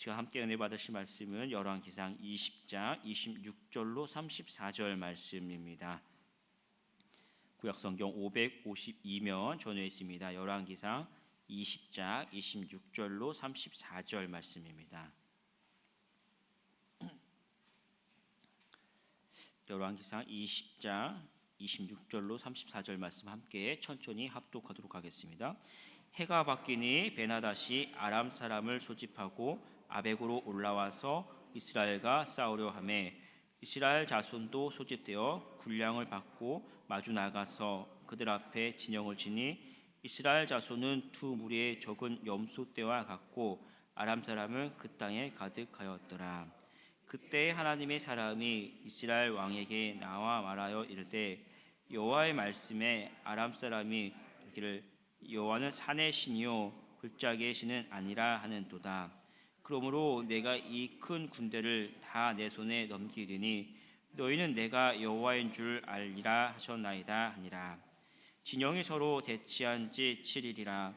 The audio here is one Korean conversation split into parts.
제가 함께 은혜 받으실 말씀은 열왕기상 20장 26절로 34절 말씀입니다. 구약 성경 552면 전해 있습니다. 열왕기상 20장 26절로 34절 말씀입니다. 열왕기상 20장 26절로 34절 말씀 함께 천천히 합독하도록 하겠습니다. 해가 바뀌니 베나다시 아람 사람을 소집하고 아벡으로 올라와서 이스라엘과 싸우려 하매 이스라엘 자손도 소집되어 군량을 받고 마주 나가서 그들 앞에 진영을 치니 이스라엘 자손은 두 무리의 적은 염소 떼와 같고 아람 사람은 그 땅에 가득하였더라. 그때 하나님의 사람이 이스라엘 왕에게 나와 말하여 이르되 여호와의 말씀에 아람 사람이 이르기를 여호와는 산의 신이요 골짜기의 신은 아니라 하는도다. 그러므로 내가 이 큰 군대를 다 내 손에 넘기리니 너희는 내가 여호와인 줄 알리라 하셨나이다 하니라. 진영이 서로 대치한 지 7일이라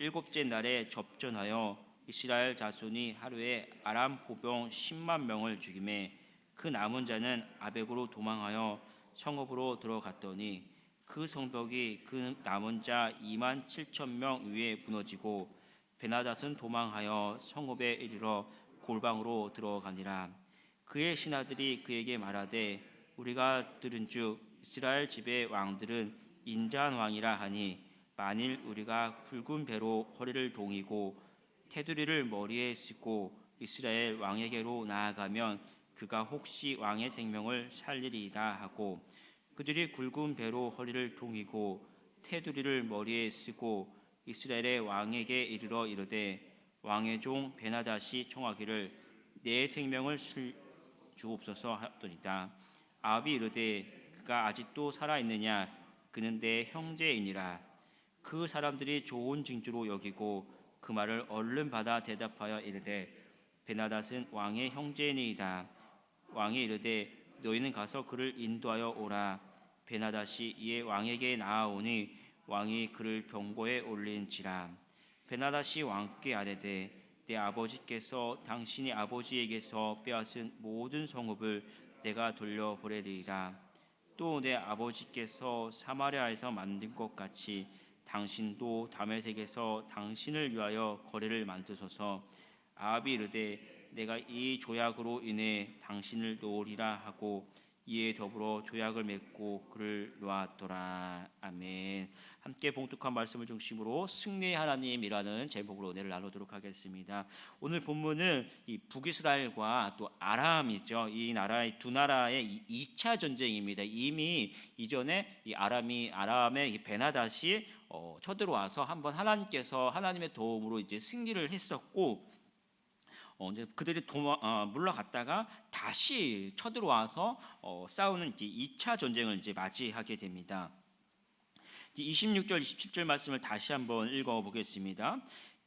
일곱째 날에 접전하여 이스라엘 자손이 하루에 아람 보병 10만 명을 죽임에 그 남은 자는 아벡으로 도망하여 성읍으로 들어갔더니 그 성벽이 그 남은 자 2만 7천 명 위에 무너지고 베나닷은 도망하여 성읍에 이르러 골방으로 들어가니라. 그의 신하들이 그에게 말하되 우리가 들은즉 이스라엘 집의 왕들은 인자한 왕이라 하니 만일 우리가 굵은 배로 허리를 동이고 테두리를 머리에 쓰고 이스라엘 왕에게로 나아가면 그가 혹시 왕의 생명을 살리리이다 하고 그들이 굵은 배로 허리를 동이고 테두리를 머리에 쓰고 이스라엘의 왕에게 이르러 이르되 왕의 종 베나다시 청하기를 내 생명을 슬 주옵소서 하더니다 아합이 이르되 그가 아직도 살아 있느냐? 그는 내 형제이니라. 그 사람들이 좋은 징조로 여기고 그 말을 얼른 받아 대답하여 이르되 베나닷은 왕의 형제니이다. 왕이 이르되 너희는 가서 그를 인도하여 오라. 베나닷이 이에 왕에게 나아오니 왕이 그를 병고에 올린지라 베나닷이 왕께 아뢰되 내 아버지께서 당신이 아버지에게서 빼앗은 모든 성읍을 내가 돌려보내리이다 또 내 아버지께서 사마리아에서 만든 것 같이 당신도 다메섹에서 당신을 위하여 거리를 만드소서. 아합이 이르되 내가 이 조약으로 인해 당신을 놓으리라 하고 이에 더불어 조약을 맺고 그를 놓았더라. 아멘. 함께 봉독한 말씀을 중심으로 승리의 하나님이라는 제목으로 은혜를 나누도록 하겠습니다. 오늘 본문은 이 북이스라엘과 또 아람이죠. 이 나라의 두 나라의 2차 전쟁입니다. 이미 이전에 이 아람이 아람의 이 베나닷이 어, 쳐들어와서 한번 하나님께서 하나님의 도움으로 이제 승리를 했었고 어, 이제 그들이 도마, 어, 물러갔다가 다시 쳐들어와서 어, 싸우는 이제 2차 전쟁을 이제 맞이하게 됩니다. 26절, 27절 말씀을 다시 한번 읽어보겠습니다.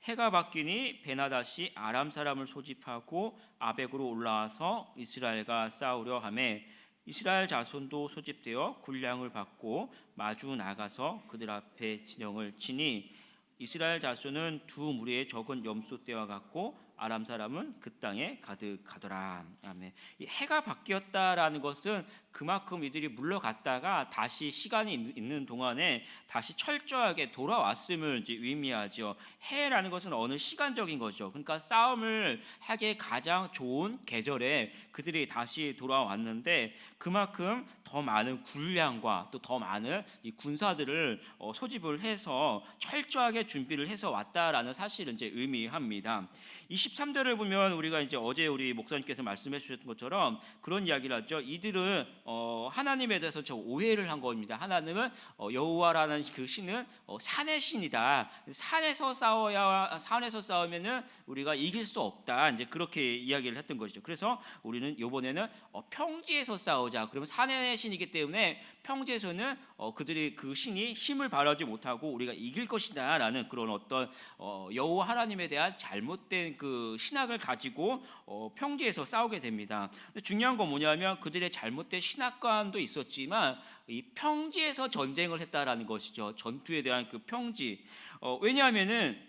해가 바뀌니 베나닷이 아람 사람을 소집하고 아벡으로 올라와서 이스라엘과 싸우려 하매 이스라엘 자손도 소집되어 군량을 받고 마주 나가서 그들 앞에 진영을 치니 이스라엘 자손은 두 무리의 적은 염소 떼와 같고 아람 사람은 그 땅에 가득하더라. 아멘. 이 해가 바뀌었다라는 것은 그만큼 이들이 물러갔다가 다시 시간이 있는 동안에 다시 철저하게 돌아왔음을 이제 의미하죠. 해라는 것은 어느 시간적인 거죠. 그러니까 싸움을 하기에 가장 좋은 계절에 그들이 다시 돌아왔는데 그만큼 더 많은 군량과 또 더 많은 이 군사들을 어, 소집을 해서 철저하게 준비를 해서 왔다라는 사실을 이제 의미합니다. 23절을 보면 우리가 이제 어제 우리 목사님께서 말씀해 주셨던 것처럼 그런 이야기를 하죠. 이들은 어, 하나님에 대해서 저 오해를 한 겁니다. 하나님은 어, 여호와라는 그 신은 어, 산의 신이다. 산에서 싸워야 산에서 싸우면은 우리가 이길 수 없다. 이제 그렇게 이야기를 했던 것이죠. 그래서 우리는 이번에는 어, 평지에서 싸우자. 그러면 산의 신이기 때문에 평지에서는 어, 그들이 그 신이 힘을 발휘하지 못하고 우리가 이길 것이다라는 그런 어떤 어, 여호와 하나님에 대한 잘못된 그 신학을 가지고 어, 평지에서 싸우게 됩니다. 중요한 건 뭐냐면 그들의 잘못된 신학관도 있었지만 이 평지에서 전쟁을 했다라는 것이죠. 전투에 대한 그 평지. 어, 왜냐하면은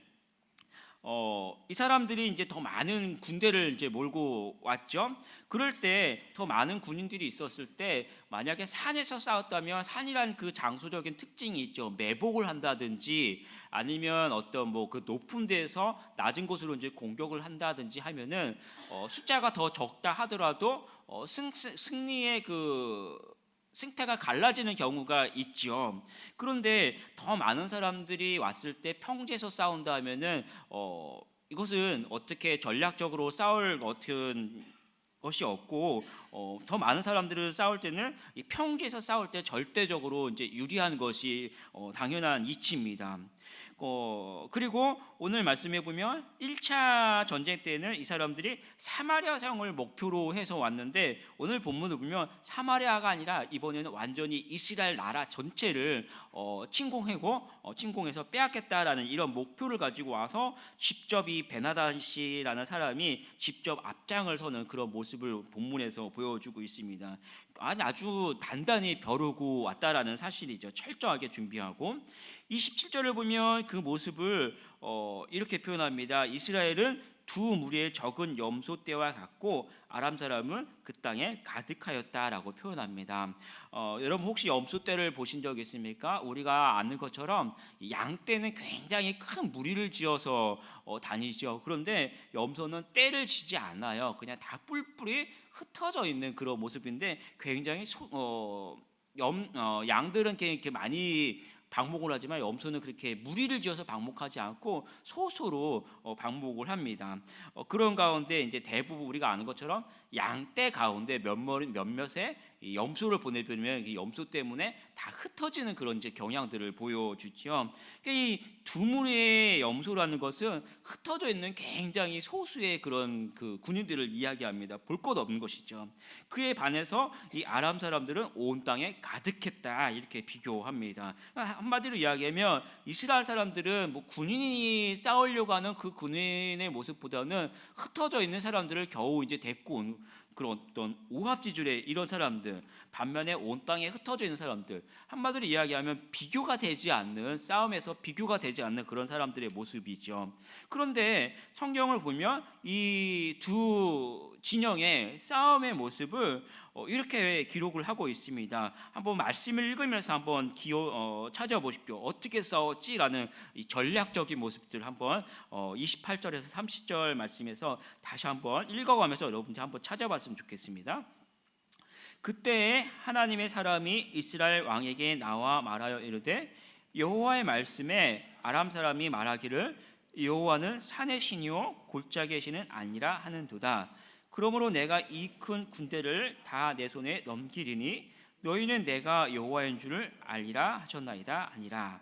어, 이 사람들이 이제 더 많은 군대를 이제 몰고 왔죠. 그럴 때 더 많은 군인들이 있었을 때 만약에 산에서 싸웠다면 산이란 그 장소적인 특징이 있죠. 매복을 한다든지 아니면 어떤 뭐 그 높은 데서 낮은 곳으로 이제 공격을 한다든지 하면은 어, 숫자가 더 적다 하더라도 어, 승, 승리의 그 승패가 갈라지는 경우가 있죠. 그런데 더 많은 사람들이 왔을 때 평지에서 싸운다 하면은 어 이것은 어떻게 전략적으로 싸울 어떤 것이 없고 어, 더 많은 사람들을 싸울 때는 이 평지에서 싸울 때 절대적으로 이제 유리한 것이 어, 당연한 이치입니다. 어, 그리고 오늘 말씀해 보면 1차 전쟁 때는 이 사람들이 사마리아 성을 목표로 해서 왔는데 오늘 본문을 보면 사마리아가 아니라 이번에는 완전히 이스라엘 나라 전체를 어, 침공하고 어, 침공해서 빼앗겠다라는 이런 목표를 가지고 와서 직접 이 베나다시라는 사람이 직접 앞장을 서는 그런 모습을 본문에서 보여주고 있습니다. 아니 아주 단단히 벼르고 왔다라는 사실이죠. 철저하게 준비하고 27절을 보면 그 모습을 어, 이렇게 표현합니다. 이스라엘은 두 무리의 적은 염소 떼와 같고 아람 사람은 그 땅에 가득하였다라고 표현합니다. 어, 여러분 혹시 염소 떼를 보신 적 있습니까? 우리가 아는 것처럼 양 떼는 굉장히 큰 무리를 지어서 어, 다니죠. 그런데 염소는 떼를 지지 않아요. 그냥 다 뿔뿔이 흩어져 있는 그런 모습인데 굉장히 소, 어, 염, 어, 양들은 이렇게, 많이 방목을 하지만 염소는 그렇게 무리를 지어서 방목하지 않고 소소로 어, 방목을 합니다. 어, 그런 가운데 이제 대부분 우리가 아는 것처럼 양떼 가운데 몇몇 몇몇의 이 염소를 보내보면 이 염소 때문에 다 흩어지는 그런 이제 경향들을 보여주죠. 그러니까 이 두무리의 염소라는 것은 흩어져 있는 굉장히 소수의 그런 그 군인들을 이야기합니다. 볼 것 없는 것이죠. 그에 반해서 이 아람 사람들은 온 땅에 가득했다 이렇게 비교합니다. 한마디로 이야기하면 이스라엘 사람들은 뭐 군인이 싸우려고 하는 그 군인의 모습보다는 흩어져 있는 사람들을 겨우 이제 데리고 온 그런 어떤 오합지졸의 이런 사람들 반면에 온 땅에 흩어져 있는 사람들 한마디로 이야기하면 비교가 되지 않는 싸움에서 비교가 되지 않는 그런 사람들의 모습이죠. 그런데 성경을 보면 이 두 진영의 싸움의 모습을 어, 이렇게 기록을 하고 있습니다. 한번 말씀을 읽으면서 한번 기호 어, 찾아보십시오. 어떻게 싸웠지라는 이 전략적인 모습들 한번 어, 28절에서 30절 말씀에서 다시 한번 읽어가면서 여러분들 한번 찾아봤으면 좋겠습니다. 그때 하나님의 사람이 이스라엘 왕에게 나와 말하여 이르되 여호와의 말씀에 아람 사람이 말하기를 여호와는 산의 신이요 골짜기의 신은 아니라 하는도다. 그러므로 내가 이 큰 군대를 다 내 손에 넘기리니 너희는 내가 여호와인 줄을 알리라 하셨나이다 아니라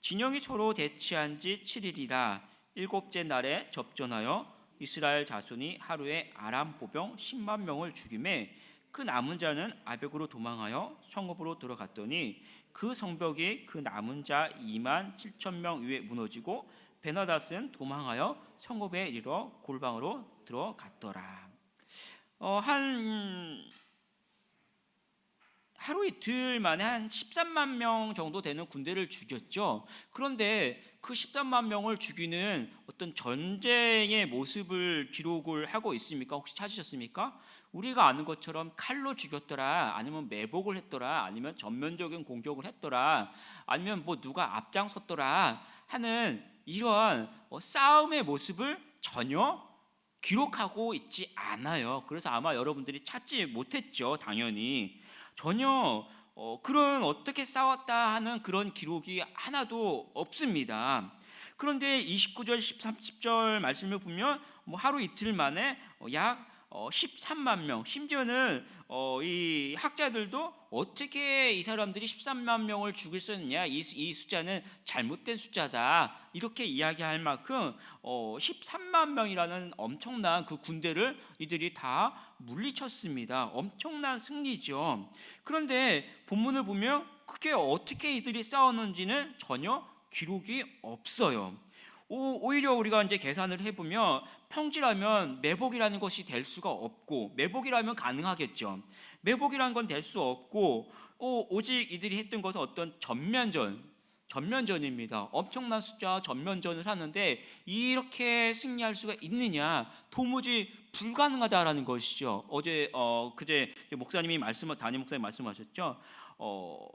진영이 서로 대치한 지 7일이라 일곱째 날에 접전하여 이스라엘 자손이 하루에 아람 보병 10만 명을 죽임에 그 남은 자는 아벡으로 도망하여 성읍으로 들어갔더니 그 성벽이 그 남은 자 2만 7천 명 위에 무너지고 베나닷은 도망하여 성읍에 이르러 골방으로 들어갔더라. 어, 한 하루 이틀 만에 한 13만 명 정도 되는 군대를 죽였죠. 그런데 그 13만 명을 죽이는 어떤 전쟁의 모습을 기록을 하고 있습니까? 혹시 찾으셨습니까? 우리가 아는 것처럼 칼로 죽였더라, 아니면 매복을 했더라, 아니면 전면적인 공격을 했더라, 아니면 뭐 누가 앞장섰더라 하는 이러한 어, 싸움의 모습을 전혀 기록하고 있지 않아요. 그래서 아마 여러분들이 찾지 못했죠, 당연히. 전혀 어, 그런 어떻게 싸웠다 하는 그런 기록이 하나도 없습니다. 그런데 29절, 30절 말씀을 보면 뭐 하루 이틀 만에 어, 약 어, 13만 명, 심지어는 어, 이 학자들도 어떻게 이 사람들이 13만 명을 죽일 수 있느냐, 이, 이 숫자는 잘못된 숫자다 이렇게 이야기할 만큼 어, 13만 명이라는 엄청난 그 군대를 이들이 다 물리쳤습니다. 엄청난 승리죠. 그런데 본문을 보면 그게 어떻게 이들이 싸웠는지는 전혀 기록이 없어요. 오, 오히려 우리가 이제 계산을 해보면 평지라면 매복이라는 것이 될 수가 없고 매복이라면 가능하겠죠. 매복이라는 건 될 수 없고 오, 오직 이들이 했던 것은 어떤 전면전 전면전입니다. 엄청난 숫자 전면전을 하는데 이렇게 승리할 수가 있느냐? 도무지 불가능하다라는 것이죠. 어제 어 그제 목사님이 말씀 담임 목사님 말씀하셨죠. 어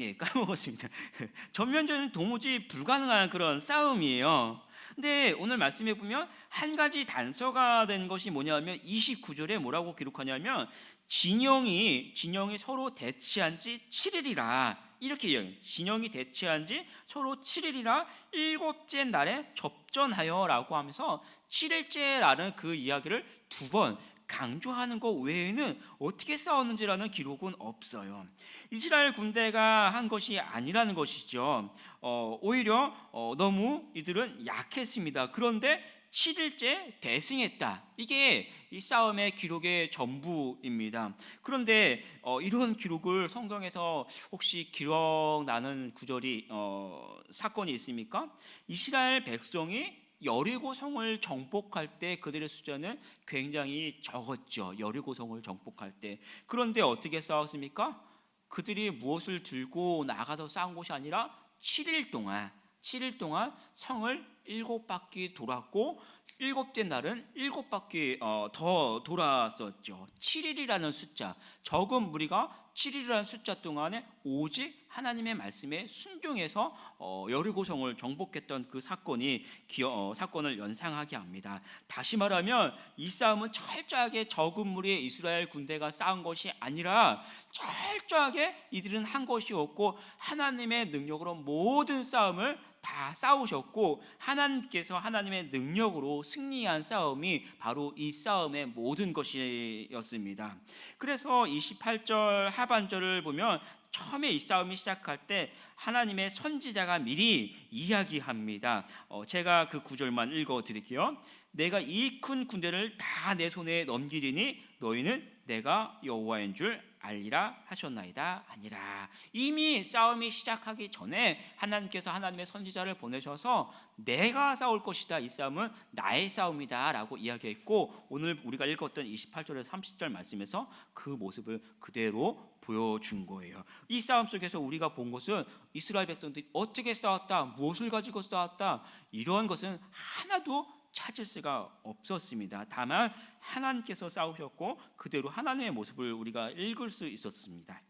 예, 까먹었습니다. 전면전은 도무지 불가능한 그런 싸움이에요. 근데 오늘 말씀해 보면 한 가지 단서가 된 것이 뭐냐면 29절에 뭐라고 기록하냐면 진영이 진영이 서로 대치한 지 7일이라 이렇게 얘기해요. 진영이 대치한 지 서로 7일이라 일곱째 날에 접전하여라고 하면서 7일째라는 그 이야기를 두 번 강조하는 것 외에는 어떻게 싸웠는지라는 기록은 없어요. 이스라엘 군대가 한 것이 아니라는 것이죠. 어, 오히려 어, 너무 이들은 약했습니다. 그런데 7일째 대승했다. 이게 이 싸움의 기록의 전부입니다. 그런데 어, 이런 기록을 성경에서 혹시 기억나는 구절이 어, 사건이 있습니까? 이스라엘 백성이 여리고 성을 정복할 때 그들의 숫자는 굉장히 적었죠. 여리고 성을 정복할 때. 그런데 어떻게 싸웠습니까? 그들이 무엇을 들고 나가서 싸운 것이 아니라 7일 동안 7일 동안 성을 일곱 바퀴 돌았고 일곱째 날은 일곱 바퀴 어, 더 돌았었죠. 7일이라는 숫자 적은 무리가 7일이라는 숫자 동안에 오직 하나님의 말씀에 순종해서 어, 여리고성을 정복했던 그 사건이 기어, 어, 사건을 연상하게 합니다. 다시 말하면 이 싸움은 철저하게 적은 무리의 이스라엘 군대가 싸운 것이 아니라 철저하게 이들은 한 것이었고 하나님의 능력으로 모든 싸움을 다 싸우셨고 하나님께서 하나님의 능력으로 승리한 싸움이 바로 이 싸움의 모든 것이었습니다. 그래서 28절 하반절을 보면 처음에 이 싸움이 시작할 때 하나님의 선지자가 미리 이야기합니다. 어, 제가 그 구절만 읽어 드릴게요. 내가 이 큰 군대를 다 내 손에 넘기리니 너희는 내가 여호와인 줄 알리라 하셨나이다 아니라 이미 싸움이 시작하기 전에 하나님께서 하나님의 선지자를 보내셔서 내가 싸울 것이다 이 싸움은 나의 싸움이다라고 이야기했고 오늘 우리가 읽었던 28절에서 30절 말씀에서 그 모습을 그대로 보여준 거예요. 이 싸움 속에서 우리가 본 것은 이스라엘 백성들이 어떻게 싸웠다, 무엇을 가지고 싸웠다 이런 것은 하나도 찾을 수가 없었습니다. 다만 하나님께서 싸우셨고 그대로 하나님의 모습을 우리가 읽을 수 있었습니다.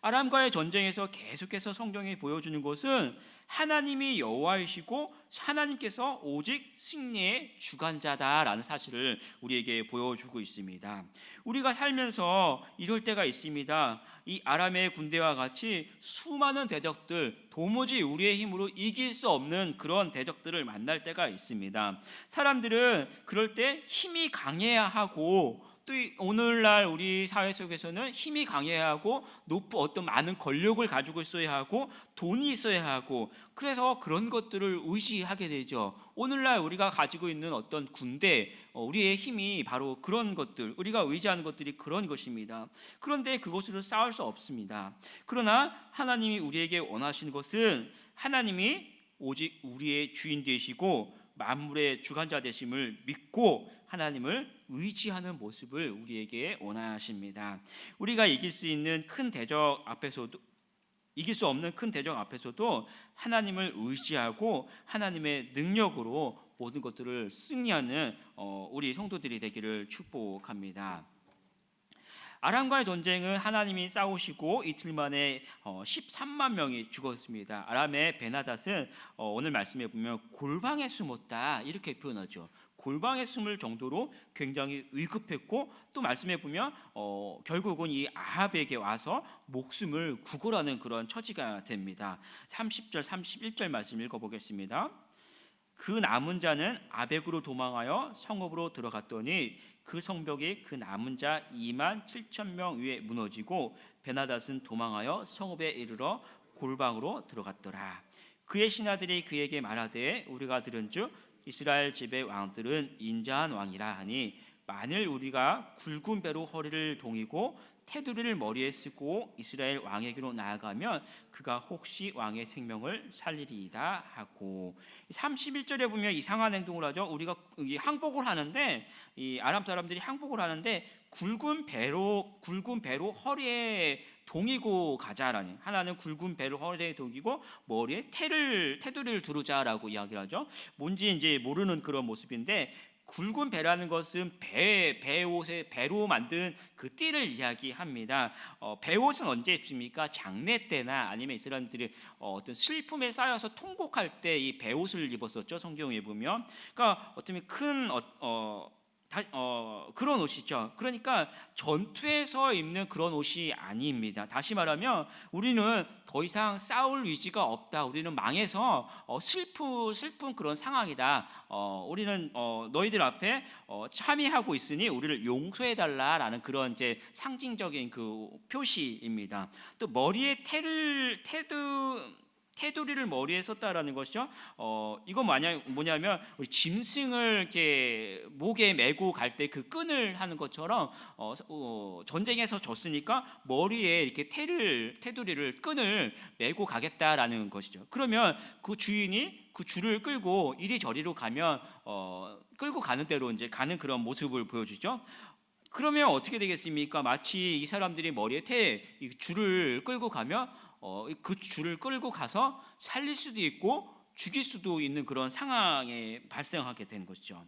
아람과의 전쟁에서 계속해서 성경이 보여주는 것은 하나님이 여호와이시고 하나님께서 오직 승리의 주관자다라는 사실을 우리에게 보여주고 있습니다. 우리가 살면서 이럴 때가 있습니다. 이 아람의 군대와 같이 수많은 대적들 도무지 우리의 힘으로 이길 수 없는 그런 대적들을 만날 때가 있습니다. 사람들은 그럴 때 힘이 강해야 하고 또 오늘날 우리 사회 속에서는 힘이 강해야 하고 높은 어떤 많은 권력을 가지고 있어야 하고 돈이 있어야 하고 그래서 그런 것들을 의지하게 되죠. 오늘날 우리가 가지고 있는 어떤 군대, 어, 우리의 힘이 바로 그런 것들, 우리가 의지하는 것들이 그런 것입니다. 그런데 그것으로 싸울 수 없습니다. 그러나 하나님이 우리에게 원하시는 것은 하나님이 오직 우리의 주인 되시고 만물의 주관자 되심을 믿고 하나님을 의지하는 모습을 우리에게 원하십니다. 우리가 이길 수 있는 큰 대적 앞에서도 이길 수 없는 큰 대적 앞에서도 하나님을 의지하고 하나님의 능력으로 모든 것들을 승리하는 어, 우리 성도들이 되기를 축복합니다. 아람과의 전쟁은 하나님이 싸우시고 이틀 만에 13만 어, 명이 죽었습니다. 아람의 베나닷은 어, 오늘 말씀에 보면 골방에 숨었다 이렇게 표현하죠. 골방에 숨을 정도로 굉장히 의급했고 또 말씀해 보면 어, 결국은 이 아합에게 와서 목숨을 구걸하는 그런 처지가 됩니다. 30절 31절 말씀 읽어보겠습니다. 그 남은 자는 아벡으로 도망하여 성읍으로 들어갔더니 그 성벽이 그 남은 자 2만 7천 명 위에 무너지고 베나닷은 도망하여 성읍에 이르러 골방으로 들어갔더라. 그의 신하들이 그에게 말하되 우리가 들은 즉 이스라엘 집의 왕들은 인자한 왕이라 하니 만일 우리가 굵은 배로 허리를 동이고 테두리를 머리에 쓰고 이스라엘 왕에게로 나아가면 그가 혹시 왕의 생명을 살리리이다 하고 31절에 보면 이상한 행동을 하죠. 우리가 항복을 하는데 이 아람 사람들이 항복을 하는데 굵은 배로 굵은 배로 허리에 동이고 가자라는 하나는 굵은 배를 허리에 동이고 머리에 태를 테두리를 두르자라고 이야기를 하죠. 뭔지 이제 모르는 그런 모습인데 굵은 배라는 것은 배 배옷에 배로 만든 그 띠를 이야기합니다. 어, 배옷은 언제 입습니까? 장례 때나 아니면 이스라엘들이 어, 어떤 슬픔에 쌓여서 통곡할 때 이 배옷을 입었었죠. 성경에 보면, 그러니까 어쩌면 큰 어, 어, 다, 어, 그런 옷이죠. 그러니까 전투에서 입는 그런 옷이 아닙니다. 다시 말하면 우리는 더 이상 싸울 의지가 없다. 우리는 망해서 어, 슬프 슬픈 그런 상황이다. 어, 우리는 어, 너희들 앞에 어, 참여하고 있으니 우리를 용서해 달라라는 그런 이제 상징적인 그 표시입니다. 또 머리에 테를 테드 테두리를 머리에 썼다라는 것이죠. 어, 이거 뭐냐, 뭐냐면 우리 짐승을 이렇게 목에 메고 갈 때 그 끈을 하는 것처럼 어, 어, 전쟁에서 졌으니까 머리에 이렇게 테를 테두리를 끈을 메고 가겠다라는 것이죠. 그러면 그 주인이 그 줄을 끌고 이리저리로 가면 어, 끌고 가는 대로 이제 가는 그런 모습을 보여주죠. 그러면 어떻게 되겠습니까? 마치 이 사람들이 머리에 테 줄을 끌고 가면 어, 그 줄을 끌고 가서 살릴 수도 있고 죽일 수도 있는 그런 상황에 발생하게 되는 것이죠.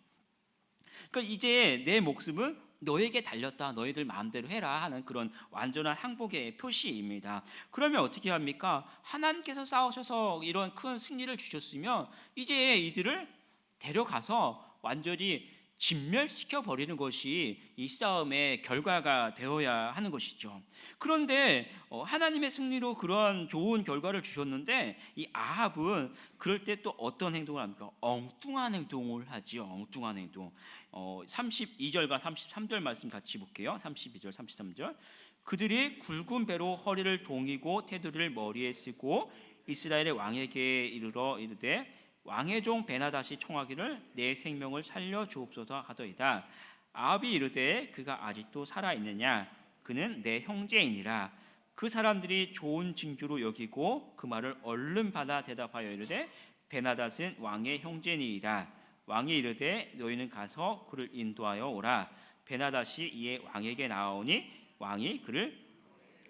그러니까 이제 내 목숨은 너에게 달렸다. 너희들 마음대로 해라 하는 그런 완전한 항복의 표시입니다. 그러면 어떻게 합니까? 하나님께서 싸우셔서 이런 큰 승리를 주셨으면 이제 이들을 데려가서 완전히 진멸시켜 버리는 것이 이 싸움의 결과가 되어야 하는 것이죠. 그런데 어, 하나님의 승리로 그러한 좋은 결과를 주셨는데 이 아합은 그럴 때 또 어떤 행동을 합니까? 엉뚱한 행동을 하지요. 엉뚱한 행동. 어, 32절과 33절 말씀 같이 볼게요. 32절, 33절. 그들이 굵은 배로 허리를 동이고 테두리를 머리에 쓰고 이스라엘의 왕에게 이르러 이르되 왕의 종 베나다시 청하기를 내 생명을 살려 주옵소서 하더이다. 아합이 이르되 그가 아직도 살아 있느냐? 그는 내 형제이니라. 그 사람들이 좋은 징조로 여기고 그 말을 얼른 받아 대답하여 이르되 베나닷은 왕의 형제니이다. 왕이 이르되 너희는 가서 그를 인도하여 오라. 베나닷이 이에 왕에게 나오니 왕이 그를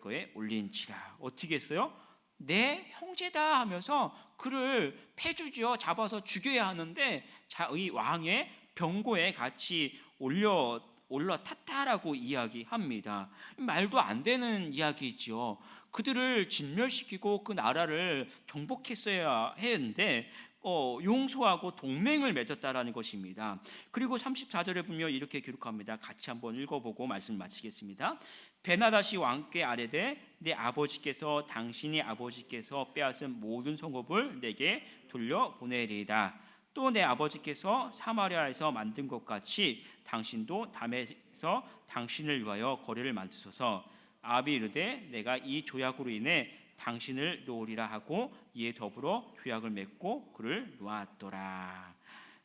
그에 올린지라. 어떻게 했어요? 내 형제다 하면서 그를 패주지어 잡아서 죽여야 하는데 자, 이 왕의 병고에 같이 올려 올라탔다라고 이야기합니다. 말도 안 되는 이야기지요. 그들을 진멸시키고 그 나라를 정복했어야 했는데 어, 용서하고 동맹을 맺었다라는 것입니다. 그리고 34절에 보면 이렇게 기록합니다. 같이 한번 읽어보고 말씀 마치겠습니다. 베나다시 왕께 아뢰되 내 아버지께서 당신의 아버지께서 빼앗은 모든 성읍을 내게 돌려 보내리이다. 또 내 아버지께서 사마리아에서 만든 것 같이 당신도 담에서 당신을 위하여 거리를 만드소서. 아비 이르되 내가 이 조약으로 인해 당신을 놓으리라 하고 이에 더불어 조약을 맺고 그를 놓았더라.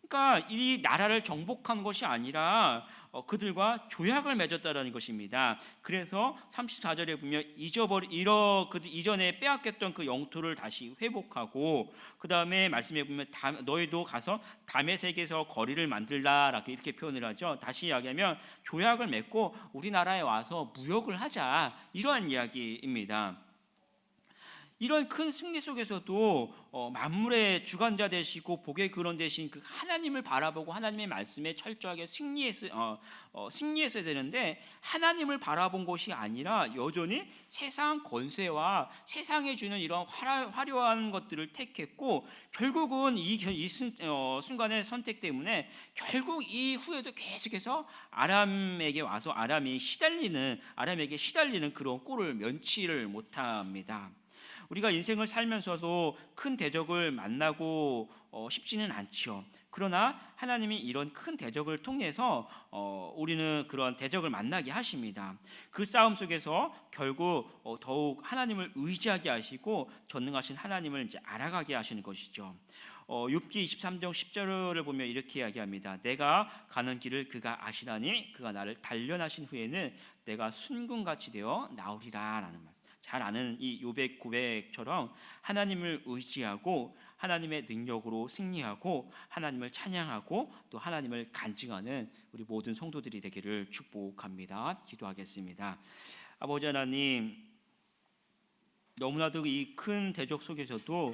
그러니까 이 나라를 정복한 것이 아니라 어, 그들과 조약을 맺었다라는 것입니다. 그래서 34절에 보면 잊어버리 이러 그 이전에 빼앗겼던 그 영토를 다시 회복하고 그 다음에 말씀해 보면 너희도 가서 담의 세계에서 거리를 만들라 이렇게 표현을 하죠. 다시 이야기하면 조약을 맺고 우리나라에 와서 무역을 하자 이러한 이야기입니다. 이런 큰 승리 속에서도 어, 만물의 주관자 되시고 복의 근원 되신 그 하나님을 바라보고 하나님의 말씀에 철저하게 승리했어, 어, 어, 승리했어야 되는데 하나님을 바라본 것이 아니라 여전히 세상 권세와 세상에 주는 이런 화려, 한 것들을 택했고 결국은 이, 이 순, 어, 순간의 선택 때문에 결국 이 후에도 계속해서 아람에게 와서 아람이 시달리는 아람에게 시달리는 그런 꼴을 면치를 못합니다. 우리가 인생을 살면서도 큰 대적을 만나고 어, 쉽지는 않죠. 그러나 하나님이 이런 큰 대적을 통해서 어, 우리는 그런 대적을 만나게 하십니다. 그 싸움 속에서 결국 어, 더욱 하나님을 의지하게 하시고 전능하신 하나님을 이제 알아가게 하시는 것이죠. 어, 6기 23장 10절을 보면 이렇게 이야기합니다. 내가 가는 길을 그가 아시나니 그가 나를 단련하신 후에는 내가 순금같이 되어 나오리라라는 말. 잘 아는 이 요백 고백처럼 하나님을 의지하고 하나님의 능력으로 승리하고 하나님을 찬양하고 또 하나님을 간증하는 우리 모든 성도들이 되기를 축복합니다. 기도하겠습니다. 아버지 하나님 너무나도 이 큰 대적 속에서도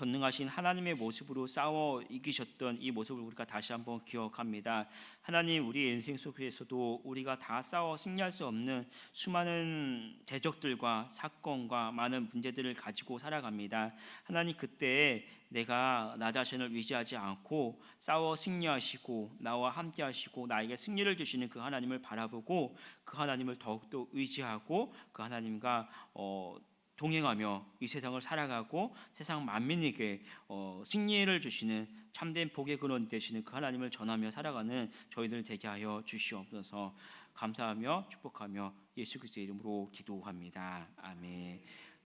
전능하신 하나님의 모습으로 싸워 이기셨던 이 모습을 우리가 다시 한번 기억합니다. 하나님 우리 인생 속에서도 우리가 다 싸워 승리할 수 없는 수많은 대적들과 사건과 많은 문제들을 가지고 살아갑니다. 하나님 그때 내가 나 자신을 의지하지 않고 싸워 승리하시고 나와 함께 하시고 나에게 승리를 주시는 그 하나님을 바라보고 그 하나님을 더욱더 의지하고 그 하나님과 어, 동행하며 이 세상을 살아가고 세상 만민에게 어, 승리를 주시는 참된 복의 근원 되시는 그 하나님을 전하며 살아가는 저희들 되게 하여 주시옵소서 감사하며 축복하며 예수 그리스도의 이름으로 기도합니다. 아멘.